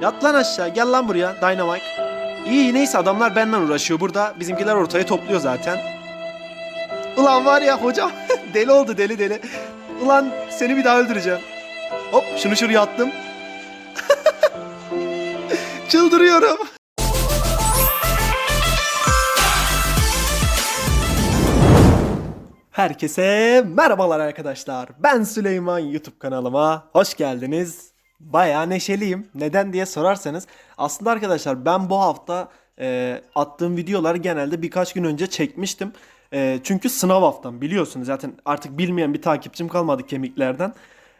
Yat lan aşağı gel lan buraya Dynamite. İyi neyse adamlar benden uğraşıyor burada. Bizimkiler ortaya topluyor zaten. Ulan var ya hocam deli oldu deli deli. Ulan seni bir daha öldüreceğim. Hop şunu şuraya attım. Çıldırıyorum. Herkese merhabalar arkadaşlar. Ben Süleyman YouTube kanalıma hoş geldiniz. Bayağı neşeliyim. Neden diye sorarsanız aslında arkadaşlar ben bu hafta e, attığım videoları genelde birkaç gün önce çekmiştim. E, çünkü sınav haftam biliyorsunuz zaten artık bilmeyen bir takipçim kalmadı kemiklerden.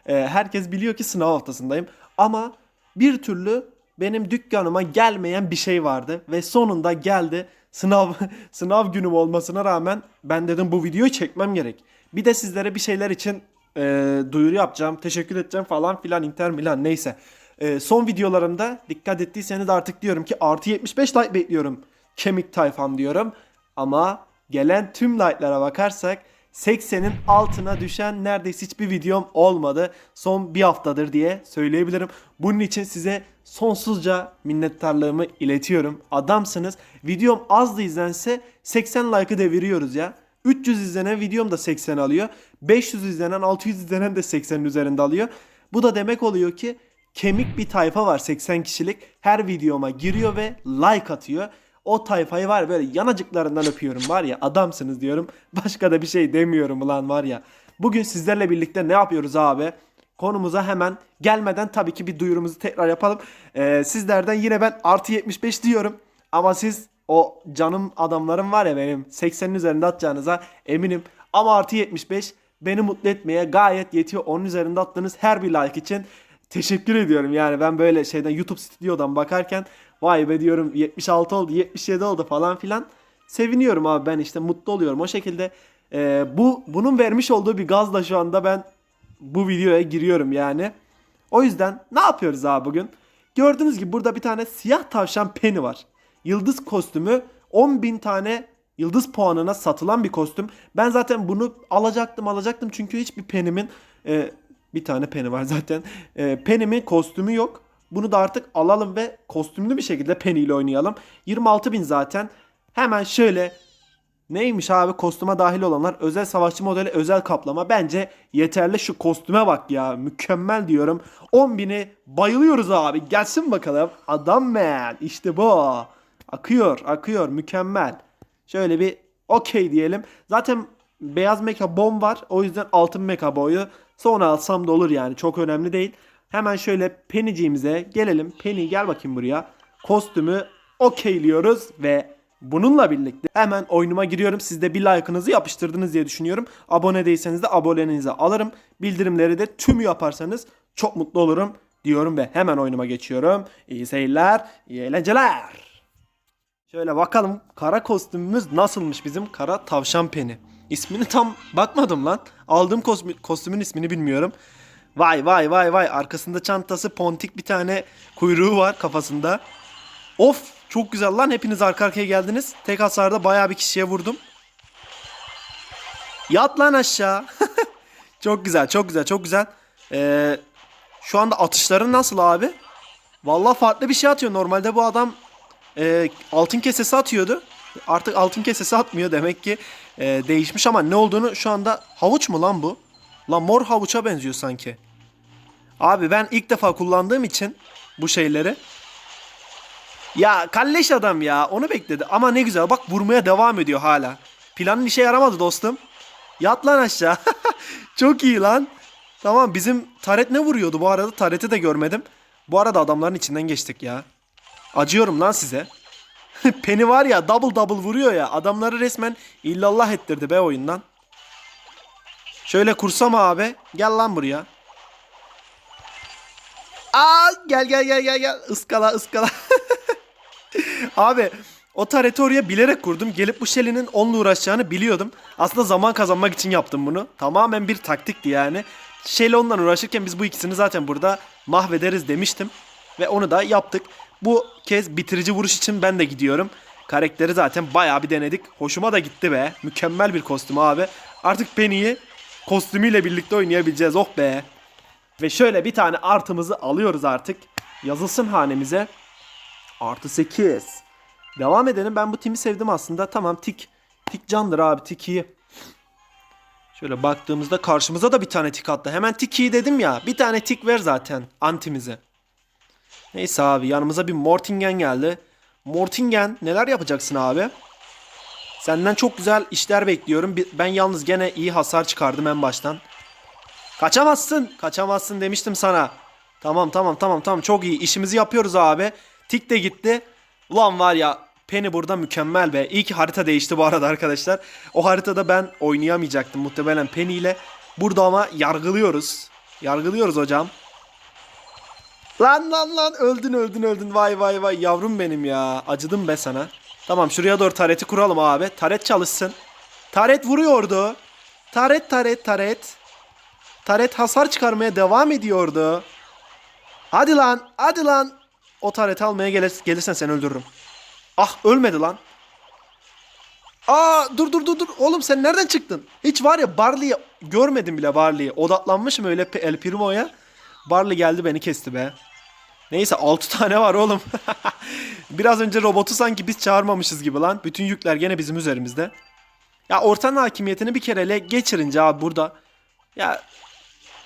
E, herkes biliyor ki sınav haftasındayım. Ama bir türlü benim dükkanıma gelmeyen bir şey vardı ve sonunda geldi. Sınav sınav günüm olmasına rağmen ben dedim bu videoyu çekmem gerek. Bir de sizlere bir şeyler için e, duyuru yapacağım, teşekkür edeceğim falan filan Inter Milan neyse. E, son videolarımda dikkat ettiyseniz artık diyorum ki artı 75 like bekliyorum. Kemik tayfam diyorum. Ama gelen tüm like'lara bakarsak 80'in altına düşen neredeyse hiçbir videom olmadı. Son bir haftadır diye söyleyebilirim. Bunun için size sonsuzca minnettarlığımı iletiyorum. Adamsınız. Videom az da izlense 80 like'ı deviriyoruz ya. 300 izlenen videom da 80 alıyor. 500 izlenen 600 izlenen de 80'in üzerinde alıyor. Bu da demek oluyor ki kemik bir tayfa var 80 kişilik. Her videoma giriyor ve like atıyor. O tayfayı var böyle yanacıklarından öpüyorum var ya adamsınız diyorum. Başka da bir şey demiyorum ulan var ya. Bugün sizlerle birlikte ne yapıyoruz abi? Konumuza hemen gelmeden tabii ki bir duyurumuzu tekrar yapalım. Ee, sizlerden yine ben artı 75 diyorum. Ama siz o canım adamlarım var ya benim 80'in üzerinde atacağınıza eminim. Ama artı 75 beni mutlu etmeye gayet yetiyor. Onun üzerinde attığınız her bir like için teşekkür ediyorum. Yani ben böyle şeyden YouTube stüdyodan bakarken vay be diyorum 76 oldu 77 oldu falan filan. Seviniyorum abi ben işte mutlu oluyorum. O şekilde e, bu bunun vermiş olduğu bir gazla şu anda ben bu videoya giriyorum yani. O yüzden ne yapıyoruz abi bugün? Gördüğünüz gibi burada bir tane siyah tavşan peni var. Yıldız kostümü 10.000 tane yıldız puanına satılan bir kostüm. Ben zaten bunu alacaktım alacaktım çünkü hiçbir penimin e, bir tane peni var zaten. E, penimin kostümü yok. Bunu da artık alalım ve kostümlü bir şekilde Penny ile oynayalım. 26.000 zaten. Hemen şöyle Neymiş abi kostüme dahil olanlar özel savaşçı modeli özel kaplama. Bence yeterli şu kostüme bak ya mükemmel diyorum. 10.000'i bayılıyoruz abi gelsin bakalım. Adam man işte bu. Akıyor akıyor mükemmel. Şöyle bir okey diyelim. Zaten beyaz meka bom var o yüzden altın meka boyu. Sonra alsam da olur yani çok önemli değil. Hemen şöyle Penny'ciğimize gelelim. Penny gel bakayım buraya. Kostümü okeyliyoruz ve Bununla birlikte hemen oyunuma giriyorum. Siz de bir like'ınızı yapıştırdınız diye düşünüyorum. Abone değilseniz de abonenizi alırım. Bildirimleri de tüm yaparsanız çok mutlu olurum diyorum ve hemen oyunuma geçiyorum. İyi seyirler, iyi eğlenceler. Şöyle bakalım kara kostümümüz nasılmış bizim kara tavşan peni. İsmini tam bakmadım lan. Aldığım kostümü, kostümün ismini bilmiyorum. Vay vay vay vay arkasında çantası pontik bir tane kuyruğu var kafasında. Of çok güzel lan hepiniz arka arkaya geldiniz. Tek hasarda bayağı bir kişiye vurdum. Yat lan aşağı. çok güzel çok güzel çok güzel. Ee, şu anda atışların nasıl abi? Vallahi farklı bir şey atıyor. Normalde bu adam e, altın kesesi atıyordu. Artık altın kesesi atmıyor demek ki e, değişmiş ama ne olduğunu şu anda havuç mu lan bu? Lan mor havuça benziyor sanki. Abi ben ilk defa kullandığım için bu şeyleri ya kalleş adam ya onu bekledi ama ne güzel bak vurmaya devam ediyor hala. Planın işe yaramadı dostum. Yat lan aşağı. Çok iyi lan. Tamam bizim Taret ne vuruyordu bu arada Taret'i de görmedim. Bu arada adamların içinden geçtik ya. Acıyorum lan size. Penny var ya double double vuruyor ya adamları resmen illallah ettirdi be oyundan. Şöyle kursam abi gel lan buraya. Aa gel gel gel gel gel ıskala ıskala. Abi o tareti oraya bilerek kurdum. Gelip bu Shelly'nin onunla uğraşacağını biliyordum. Aslında zaman kazanmak için yaptım bunu. Tamamen bir taktikti yani. Shelly ondan uğraşırken biz bu ikisini zaten burada mahvederiz demiştim. Ve onu da yaptık. Bu kez bitirici vuruş için ben de gidiyorum. Karakteri zaten bayağı bir denedik. Hoşuma da gitti be. Mükemmel bir kostüm abi. Artık Penny'yi kostümüyle birlikte oynayabileceğiz. Oh be. Ve şöyle bir tane artımızı alıyoruz artık. Yazılsın hanemize. Artı 8. Devam edelim. Ben bu timi sevdim aslında. Tamam tik. Tik candır abi tik iyi. Şöyle baktığımızda karşımıza da bir tane tik attı. Hemen tik iyi dedim ya. Bir tane tik ver zaten antimize. Neyse abi yanımıza bir Mortingen geldi. Mortingen neler yapacaksın abi? Senden çok güzel işler bekliyorum. Ben yalnız gene iyi hasar çıkardım en baştan. Kaçamazsın. Kaçamazsın demiştim sana. Tamam tamam tamam tamam çok iyi. İşimizi yapıyoruz abi. Tik de gitti. Ulan var ya Penny burada mükemmel be. İyi ki harita değişti bu arada arkadaşlar. O haritada ben oynayamayacaktım muhtemelen Penny ile. Burada ama yargılıyoruz. Yargılıyoruz hocam. Lan lan lan öldün öldün öldün vay vay vay yavrum benim ya acıdım be sana. Tamam şuraya doğru tareti kuralım abi. Taret çalışsın. Taret vuruyordu. Taret taret taret. Taret hasar çıkarmaya devam ediyordu. Hadi lan hadi lan. O tareti almaya gelir, gelirsen seni öldürürüm. Ah ölmedi lan. Aa dur dur dur dur. Oğlum sen nereden çıktın? Hiç var ya Barley'i görmedim bile Barley'i. Odaklanmışım öyle El Primo'ya. Barley geldi beni kesti be. Neyse 6 tane var oğlum. Biraz önce robotu sanki biz çağırmamışız gibi lan. Bütün yükler gene bizim üzerimizde. Ya ortanın hakimiyetini bir kere ele geçirince abi burada. Ya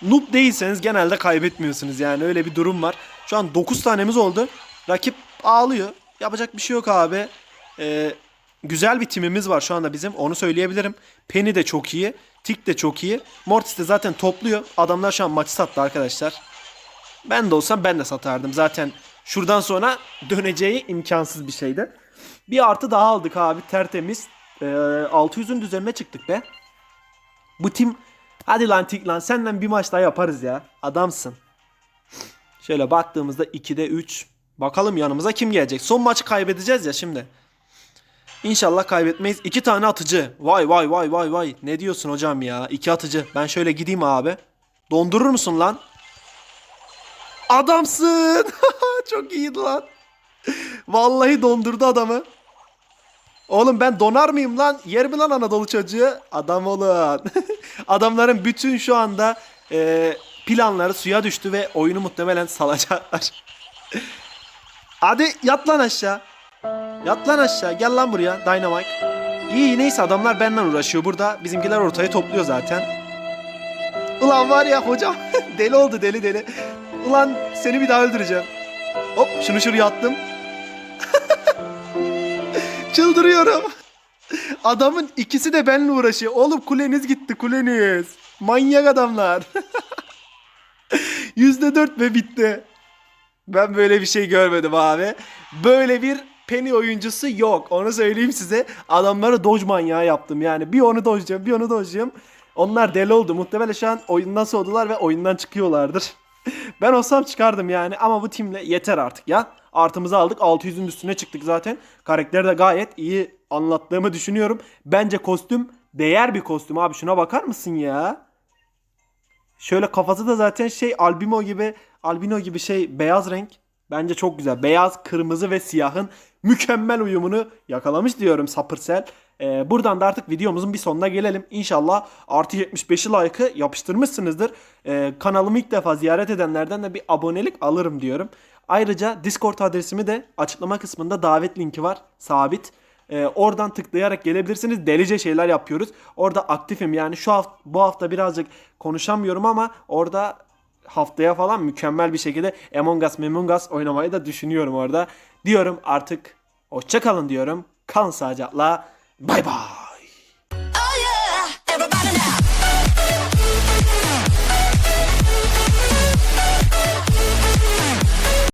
noob değilseniz genelde kaybetmiyorsunuz yani öyle bir durum var. Şu an 9 tanemiz oldu. Rakip ağlıyor. Yapacak bir şey yok abi. Ee, güzel bir timimiz var şu anda bizim. Onu söyleyebilirim. Penny de çok iyi. Tick de çok iyi. Mortis de zaten topluyor. Adamlar şu an maçı sattı arkadaşlar. Ben de olsam ben de satardım. Zaten şuradan sonra döneceği imkansız bir şeydi. Bir artı daha aldık abi tertemiz. Ee, 600'ün üzerine çıktık be. Bu tim hadi lan tik lan senden bir maç daha yaparız ya. Adamsın. Şöyle baktığımızda 2'de 3. Bakalım yanımıza kim gelecek. Son maçı kaybedeceğiz ya şimdi. İnşallah kaybetmeyiz. İki tane atıcı. Vay vay vay vay vay. Ne diyorsun hocam ya? İki atıcı. Ben şöyle gideyim abi. Dondurur musun lan? Adamsın. Çok iyiydi lan. Vallahi dondurdu adamı. Oğlum ben donar mıyım lan? Yer mi lan Anadolu çocuğu? Adam olun. Adamların bütün şu anda e, planları suya düştü ve oyunu muhtemelen salacaklar. Hadi yat lan aşağı. Yat lan aşağı. Gel lan buraya Dynamite. İyi neyse adamlar benden uğraşıyor burada. Bizimkiler ortaya topluyor zaten. Ulan var ya hocam deli oldu deli deli. Ulan seni bir daha öldüreceğim. Hop şunu şuraya attım. Çıldırıyorum. Adamın ikisi de benimle uğraşıyor. Oğlum kuleniz gitti kuleniz. Manyak adamlar. Yüzde dört ve bitti. Ben böyle bir şey görmedim abi. Böyle bir Penny oyuncusu yok. Onu söyleyeyim size. Adamları dodge manyağı yaptım yani. Bir onu dodge'cuyum, bir onu dodge'cuyum. Onlar deli oldu. Muhtemelen şu an oyundan soğudular ve oyundan çıkıyorlardır. ben olsam çıkardım yani ama bu timle yeter artık ya. Artımızı aldık. 600'ün üstüne çıktık zaten. Karakteri de gayet iyi anlattığımı düşünüyorum. Bence kostüm değer bir kostüm abi. Şuna bakar mısın ya? Şöyle kafası da zaten şey albino gibi albino gibi şey beyaz renk. Bence çok güzel. Beyaz, kırmızı ve siyahın mükemmel uyumunu yakalamış diyorum Sapırsel. Ee, buradan da artık videomuzun bir sonuna gelelim. İnşallah artı 75'i like'ı yapıştırmışsınızdır. Ee, kanalımı ilk defa ziyaret edenlerden de bir abonelik alırım diyorum. Ayrıca Discord adresimi de açıklama kısmında davet linki var. Sabit. Ee, oradan tıklayarak gelebilirsiniz. Delice şeyler yapıyoruz. Orada aktifim. Yani şu hafta bu hafta birazcık konuşamıyorum ama orada haftaya falan mükemmel bir şekilde Among Us, Among Us oynamayı da düşünüyorum orada. Diyorum artık hoşça kalın diyorum. Kalın sağlıcakla. 拜イ。